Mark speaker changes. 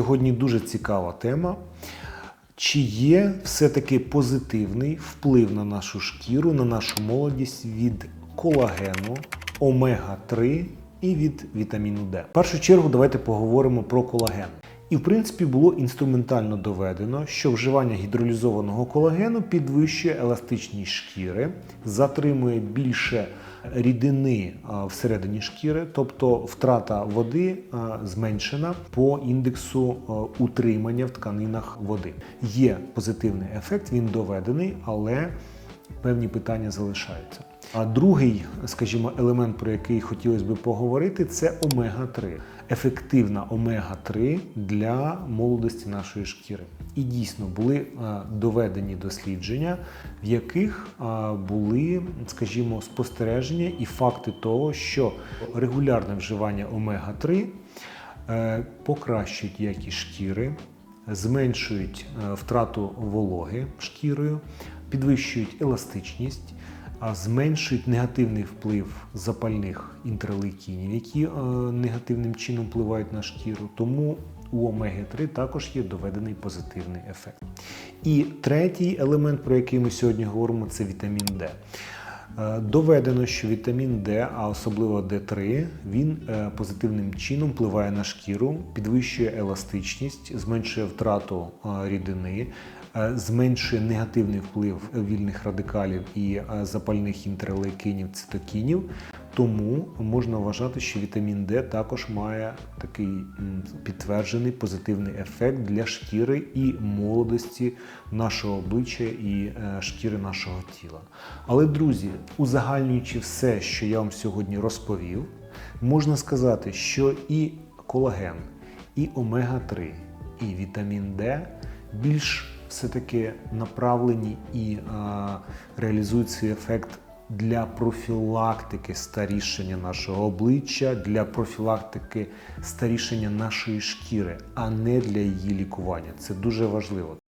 Speaker 1: Сьогодні дуже цікава тема. Чи є все-таки позитивний вплив на нашу шкіру, на нашу молодість від колагену, омега-3 і від вітаміну Д? В першу чергу давайте поговоримо про колаген. І в принципі було інструментально доведено, що вживання гідролізованого колагену підвищує еластичність шкіри, затримує більше рідини всередині шкіри, тобто втрата води зменшена по індексу утримання в тканинах води. Є позитивний ефект, він доведений, але певні питання залишаються. А другий, скажімо, елемент, про який хотілося би поговорити, це омега-3. Ефективна омега-3 для молодості нашої шкіри. І дійсно були е, доведені дослідження, в яких е, були, скажімо, спостереження і факти того, що регулярне вживання омега-3 е, покращують якість шкіри, зменшують втрату вологи шкірою, підвищують еластичність, зменшують негативний вплив запальних інтерлейкінів, які е, негативним чином впливають на шкіру. Тому у омеги 3 також є доведений позитивний ефект. І третій елемент, про який ми сьогодні говоримо, це вітамін Д. Е, Доведено, що вітамін Д, а особливо Д3, він е, позитивним чином впливає на шкіру, підвищує еластичність, зменшує втрату рідини, зменшує негативний вплив вільних радикалів і е, запальних інтерлейкинів, цитокінів. Тому можна вважати, що вітамін Д також має такий підтверджений позитивний ефект для шкіри і молодості нашого обличчя і е, шкіри нашого тіла. Але, друзі, узагальнюючи все, що я вам сьогодні розповів, можна сказати, що і колаген, і омега-3, і вітамін Д більш все-таки направлені і е, реалізують свій ефект для профілактики старішення нашого обличчя, для профілактики старішення нашої шкіри, а не для її лікування. Це дуже важливо.